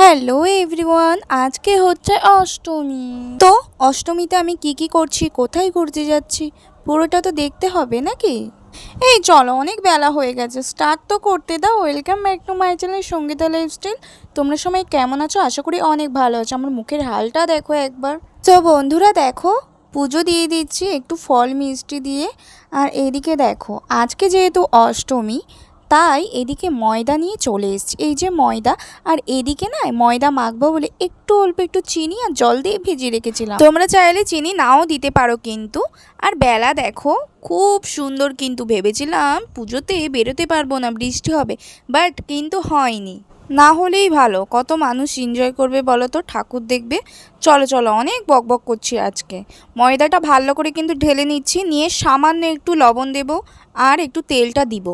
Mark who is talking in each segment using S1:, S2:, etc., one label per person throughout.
S1: Hello everyone, আজকে হচ্ছে অষ্টমী। তো অষ্টমীতে আমি কি কি করছি, কোথায় ঘুরতে যাচ্ছি, পুরোটা তো দেখতে হবে নাকি? এই চলো, অনেক বেলা হয়ে গেছে। স্টার্ট তো করতে দাও। Welcome back to my channel Sangeeta lifestyle তোমরা সবাই কেমন আছো? আশা করি অনেক ভালো আছো। আমার মুখের হালটা দেখো একবার। তো বন্ধুরা, দেখো, পুজো দিয়ে দিচ্ছি একটু ফল মিষ্টি দিয়ে। আর এদিকে দেখো, আজকে যেহেতু অষ্টমী তাই এদিকে ময়দা নিয়ে চলে এসছি। এই যে ময়দা, আর এদিকে না ময়দা মাখবো বলে একটু অল্প একটু চিনি আর জল দিয়ে ভিজিয়ে রেখেছিলাম। তোমরা চাইলে চিনি নাও দিতে পারো কিন্তু। আর বেলা দেখো, খুব সুন্দর কিন্তু ভেবেছিলাম পুজোতে বেরোতে পারব না, বৃষ্টি হবে, বাট কিন্তু হয়নি। না হলেই ভালো। কত মানুষ এনজয় করবে বলো তো ঠাকুর দেখবে। চলো চলো অনেক বক বক করছি আজকে। ময়দাটা ভালো করে কিন্তু ঢেলে নিচ্ছি। নিয়ে সামান্য একটু লবণ দেব আর একটু তেলটা দিব।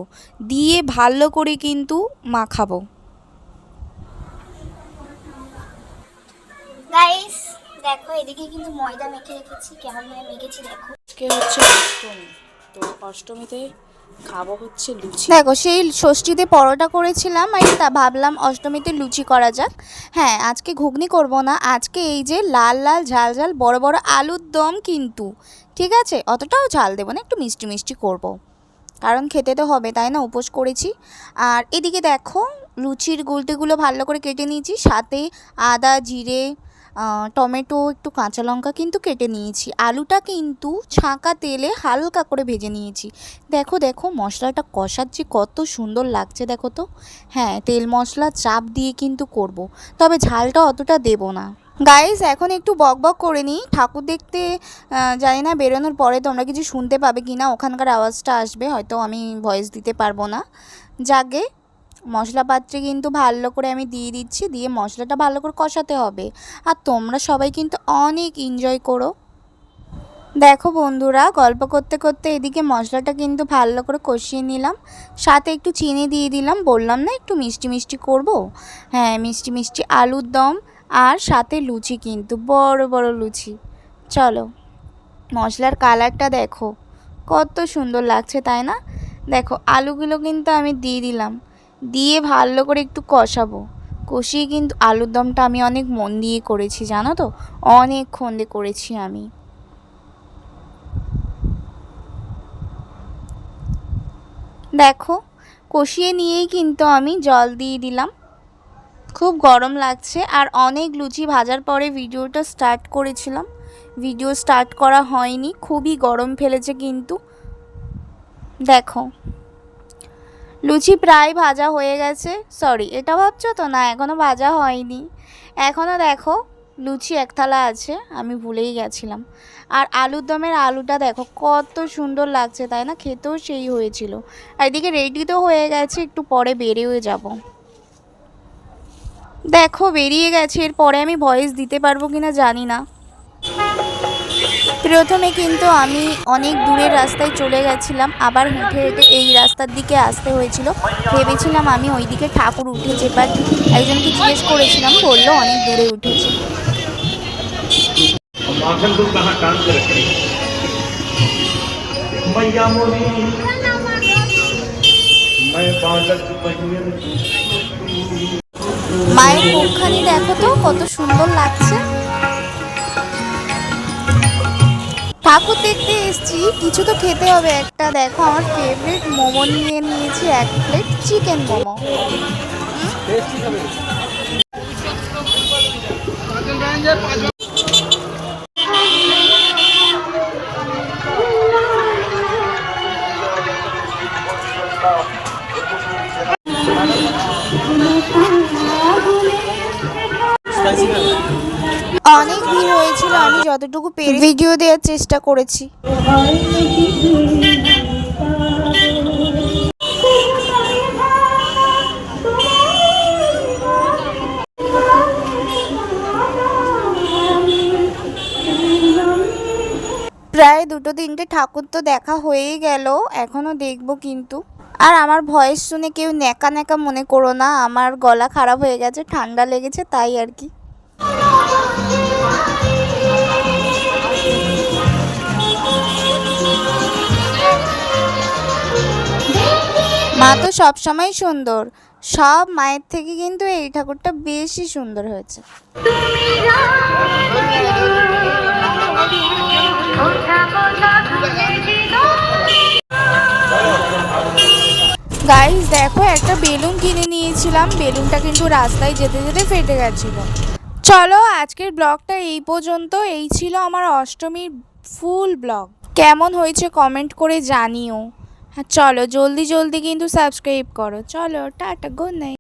S1: দিয়ে ভালো করে কিন্তু মাখাবো।
S2: গাইস দেখো এদিকে কিন্তু ময়দা মেখে রেখেছি। কেমন মেখেছি দেখো।
S1: আজকে হচ্ছে অষ্টমী। তো অষ্টমীতে খাব হচ্ছে লুচি। দেখো, সেই ষষ্ঠীতে পরোটা করেছিলাম আর তা ভাবলাম অষ্টমীতে লুচি করা যাক। হ্যাঁ আজকে ঘুগনি করব না, আজকে এই যে লাল লাল, ঝাল ঝাল, বড় বড় আলুর দম কিন্তু। ঠিক আছে? অতটাও ঝাল দেবো না, একটু মিষ্টি মিষ্টি করব। কারণ খেতে তো হবে, তাই না? উপোস করেছি। আর এদিকে দেখো, লুচির গুলটিগুলো ভালো করে কেটে নিয়েছি, সাথে আদা, জিরে টমেটো, একটু কাঁচা লঙ্কা কিন্তু কেটে নিয়েছি। আলুটা কিন্তু ছাঁকা তেলে হালকা করে ভেজে নিয়েছি। দেখো দেখো, মশলাটা কষার কষাচ্ছি কত সুন্দর লাগছে, দেখো তো। হ্যাঁ তেল মশলা চাপ দিয়ে কিন্তু করব। তবে ঝালটা অতটা দেব না। গাইস এখন একটু বক বক করে নিই। ঠাকুর দেখতে জানি না, বেরোনোর পরে তোমরা কিছু শুনতে পাবে কি না ওখানকার আওয়াজটা আসবে, হয়তো আমি ভয়েস দিতে পারব না। যাকে মশলা পাত্রে কিন্তু ভালো করে আমি দিয়ে দিচ্ছি, দিয়ে মশলাটা ভালো করে কষাতে হবে। আর তোমরা সবাই কিন্তু অনেক এনজয় করো। দেখো বন্ধুরা, গল্প করতে করতে এদিকে মশলাটা কিন্তু ভালো করে কষিয়ে নিলাম। সাথে একটু চিনি দিয়ে দিলাম, বললাম না একটু মিষ্টি মিষ্টি করব? হ্যাঁ মিষ্টি মিষ্টি আলুর দম আর সাথে লুচি কিন্তু, বড় বড় লুচি। চলো, মশলার কালারটা দেখো। কত সুন্দর লাগছে, তাই না? দেখো, আলুগুলো কিন্তু আমি দিয়ে দিলাম। দিয়ে ভালো করে একটু কষাবো। কষিয়ে কিন্তু আলুর দমটা আমি অনেক মন দিয়ে করেছি, জানো তো? অনেকক্ষণ দিয়ে করেছি আমি। দেখো, কষিয়ে নিয়েই কিন্তু আমি জল দিয়ে দিলাম। খুব গরম লাগছে আর অনেক লুচি ভাজার পরে ভিডিওটা স্টার্ট করেছিলাম। ভিডিও স্টার্ট করা হয়নি, খুবই গরম ফেলেছে কিন্তু। দেখো লুচি প্রায় ভাজা হয়ে গেছে। সরি এটা ভাবছ তো? না এখনও ভাজা হয়নি। এখনও দেখো, লুচি এক থালা আছে, আমি ভুলেই গেছিলাম। আর আলুর দমের আলুটা দেখো, কত সুন্দর লাগছে, তাই না? খেতেও সেই হয়েছিল। আর এদিকে রেডি তো হয়ে গেছে, একটু পরে বেরিয়েও যাব। দেখো, বেরিয়ে গেছে, এরপরে আমি ভয়েস দিতে পারব কিনা জানি না। প্রথমে কিন্তু আমি অনেক দূরের রাস্তায় চলে গেছিলাম। আবার হেঁটে হেঁটে এই রাস্তার দিকে আসতে হয়েছিল। ভেবেছিলাম আমি ওই দিকে ঠাকুর উঠেছে বাট একজনকে জিজ্ঞেস করেছিলাম, বলল অনেক দূরে
S3: উঠেছে।
S1: মায়ের মুখখানি দেখো তো, কত সুন্দর লাগছে। ঠাকুর দেখতে এসছি। কিছু তো খেতে হবে। একটা দেখো আমার ফেভারিট মোমো নিয়ে নিয়েছি এক প্লেট চিকেন মোমো। অনেক ভিড় হয়েছিল, আমি যতটুকু পেরে ভিডিও দেওয়ার চেষ্টা করেছি। প্রায় দুটো তিনটে ঠাকুর তো দেখা হয়েই গেল এখনও দেখব কিন্তু। আর আমার ভয়েস শুনে কেউ ন্যাকা ন্যাকা মনে করো না, আমার গলা খারাপ হয়ে গেছে, ঠান্ডা লেগেছে, তাই আর কি। মা তো সবসময় সুন্দর। সব মায়ের থেকে কিন্তু এই ঠাকুরটা বেশি সুন্দর হয়েছে। গাইস দেখো, একটা বেলুন কিনে নিয়েছিলাম। বেলুনটা কিন্তু রাস্তায় যেতে যেতে ফেটে গেছিল। চলো, আজকের ব্লগটা এই পর্যন্ত। এই ছিল আমার অষ্টমীর ফুল ব্লগ। কেমন হয়েছে কমেন্ট করে জানিও। চলো জলদি জলদি কিন্তু সাবস্ক্রাইব করো। চলো টাটা গুড নাইট